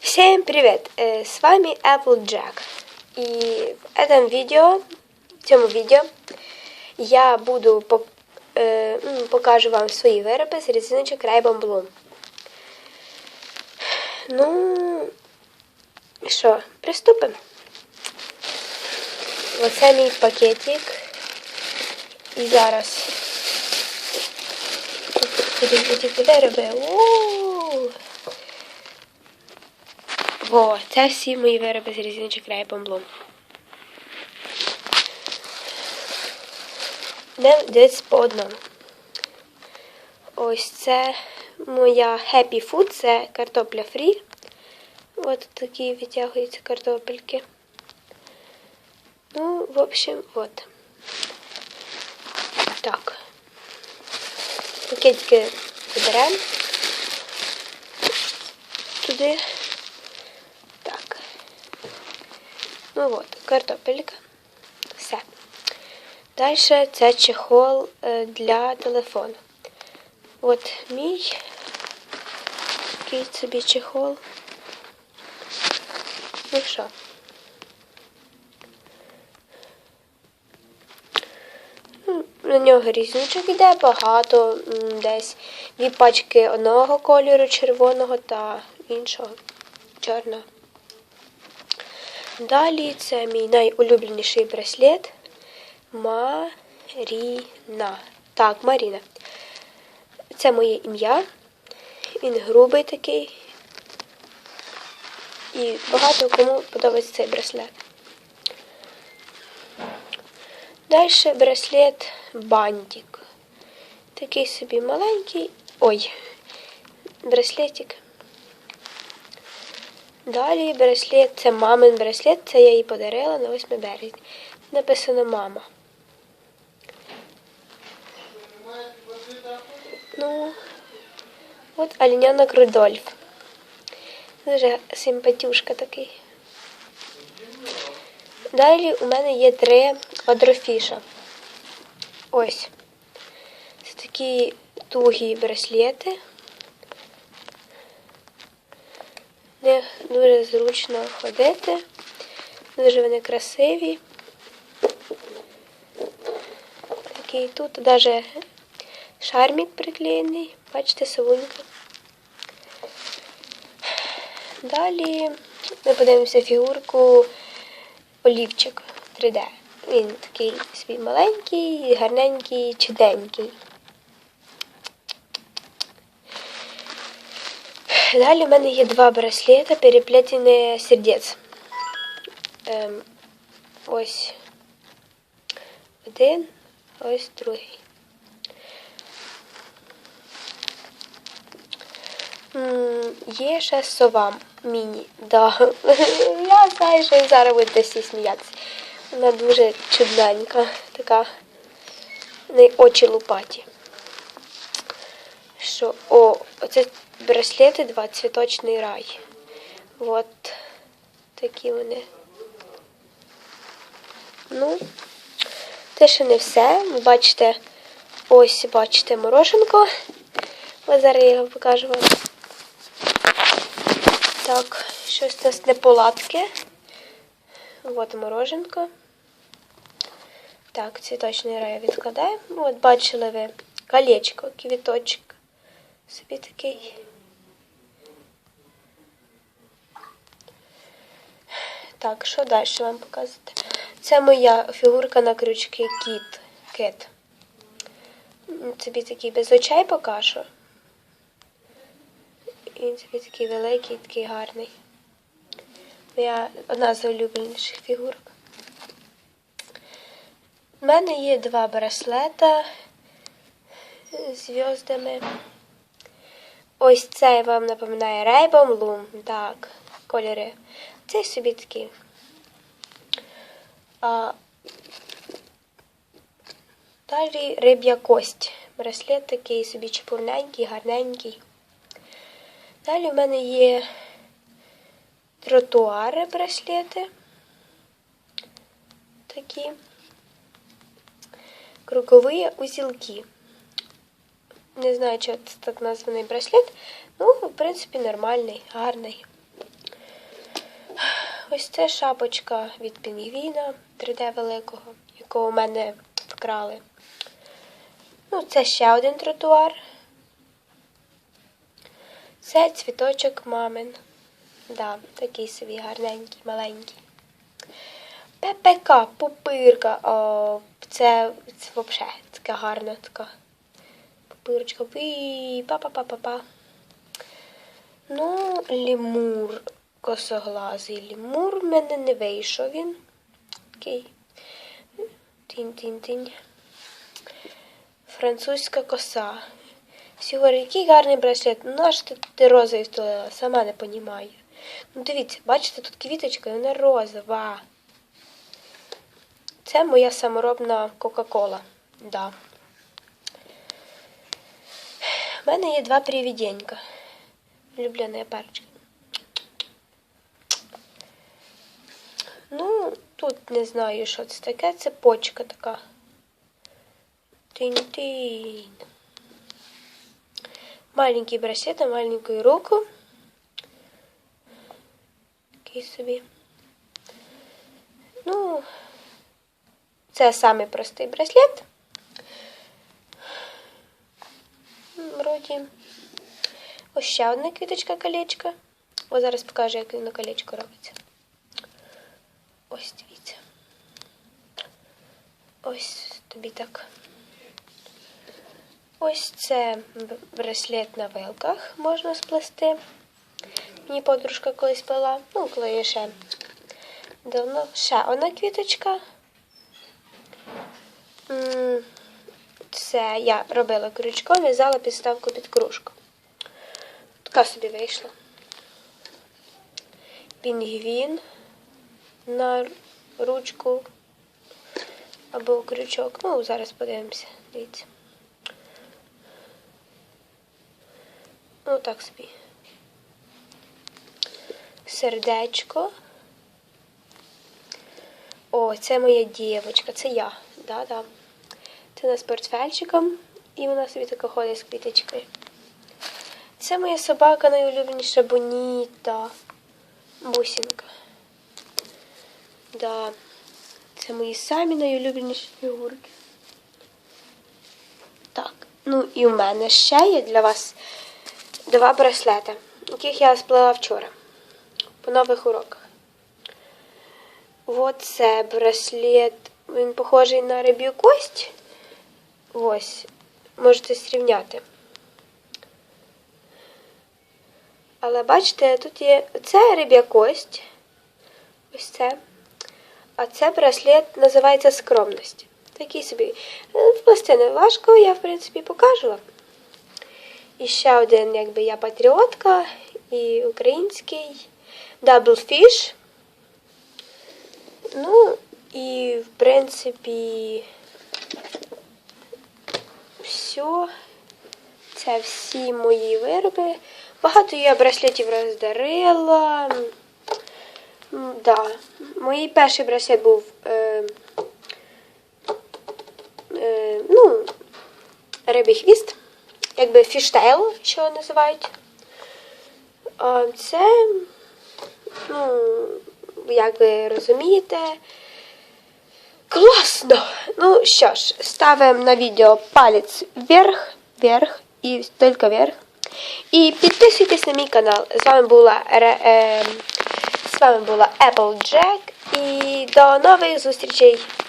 Всем привет! Э, С вами Applejack. И в этом видео, в цьому відео я буду е, покажу вам свої вироби з резиночок Ray-Ban Bloom. Ну, що, приступимо. Оце мій пакетик. І зараз будемо вироби. У! О, це всі мої вироби з різиночок Ray-Ban Bloom. Де десь по одному. Ось це моя Happy Food, це картопля фрі. От такі витягуються картопельки. Ну, в общем, вот. Так. Пакетики заберемо. Туди. Так. Ну от, картопелька. Все. Далі це чехол е, для телефону. От мій такий собі чехол. Ну що? Ну, На нього різничок іде багато, десь дві пачки одного кольору червоного та іншого чорного. Далі це мій найулюбленіший браслет Маріна. Так, Маріна. Це моє ім'я. Він грубий такий. І багато кому подобається цей браслет. Далі браслет бантик. Такий собі маленький. Ой, браслетик. Далі браслет, це мамин браслет, це я їй подарила на 8 березня. Написано мама. Ну, от оленянок Рудольф. Дуже симпатюшка такий. Далі у мене є три квадрофіша. Ось. Це такі тугі браслети. В них дуже зручно ходити. Дуже вони красиві. Такий тут навіть шармік приклеєний. Бачите, совунька. Далі ми подивимося фігурку олівчик 3D. Він такий свій маленький, гарненький, чуденький. Далі в мене є два браслета, переплетені сердець. Ем, ось один, ось другий. Є ще сова міні. Да. Я знаю, що ви зараз будете всі сміятися. Вона дуже чудненька, така в неї очі лупаті. Що, о, оце браслети два цвіточний рай. От такі вони. Ну, це ще не все. Ви бачите, ось бачите мороженко. Ось зараз я його покажу вам. Так, щось у нас неполадки. От мороженко. Так, цвіточний рай відкладаємо. От бачили ви колечко, квіточок. Собі такий. Так, що далі вам показати? Це моя фігурка на крючки кіт. Кет. М, Собі такий без очей покажу. Він собі такий великий, такий гарний. Моя одна з улюбленіших фігурок. У мене є два браслета з зв'яздами. Ось цей вам напоминає Ray-Ban Bloom. Так, кольори. Цей собі такий. А, далі риб'я кость. Браслет такий собі чепурненький, гарненький. Далі в мене є тротуари браслети. Такі. Кругові узілки. Не знаю, чи це так названий браслет. Ну, в принципі, нормальний, гарний. ось це шапочка від пінгвіна 3D великого, якого у мене вкрали. Ну, це ще один тротуар. Це цвіточок мамин. Да, такий собі гарненький, маленький. ППК, пупирка. О, це, це взагалі така гарна така. Пупирочка. Пі, па-па-па-па-па. Ну, лімур косоглазий. Лімур в мене не вийшов він. Такий. Тінь-тінь-тінь. Французька коса. Говорять, який гарний браслет. Ну, аж ти, ти розовий столила, сама не понімаю. Ну, дивіться, бачите, тут квіточка, і вона розова. Це моя саморобна Кока-Кола. Да. У мене є два привіденька. Влюблена парочка. Ну, тут не знаю, що це таке. Це почка така. Тинь-тинь. Маленький браслет на маленькую руку. Такий собі. Ну, це самий простий браслет. Вроді. Ось ще одна квіточка колечко. Ось зараз покажу, як на колечко робиться. Ось дивіться. Ось тобі так. Ось це браслет на вилках можна сплести. Мені подружка колись плела. Ну, коли я ще давно. Ще одна квіточка. Це я робила крючком, в'язала підставку під кружку. Така собі вийшла. Пінгвін на ручку або крючок. Ну, зараз подивимося. Дивіться. Ну, так собі. Сердечко. О, це моя дівочка, це я. Да-да. Це вона з портфельчиком, і вона собі така ходить з квіточкою. Це моя собака найулюбленіша Боніта. Бусінка. Да. Це мої самі найулюбленіші фігурки. Так. Ну і в мене ще є для вас два браслети, яких я сплела вчора по нових уроках. От це браслет, він похожий на риб'ю кость. Ось, можете зрівняти. Але бачите, тут є це риб'я кость. Ось це. А це браслет називається скромність. Такий собі. Е, не важко, я, в принципі, покажу. І ще один, якби я патріотка, і український Fish. Ну, і, в принципі, все. Це всі мої вироби. Багато я браслетів роздарила. Да. Мій перший браслет був. Е, е, ну, рибий хвіст, якби фіштейл, що називають. Це, ну, як ви розумієте, класно! Ну що ж, ставимо на відео палець вверх, вверх і тільки вверх. І підписуйтесь на мій канал. З вами була е, з вами була Applejack і до нових зустрічей!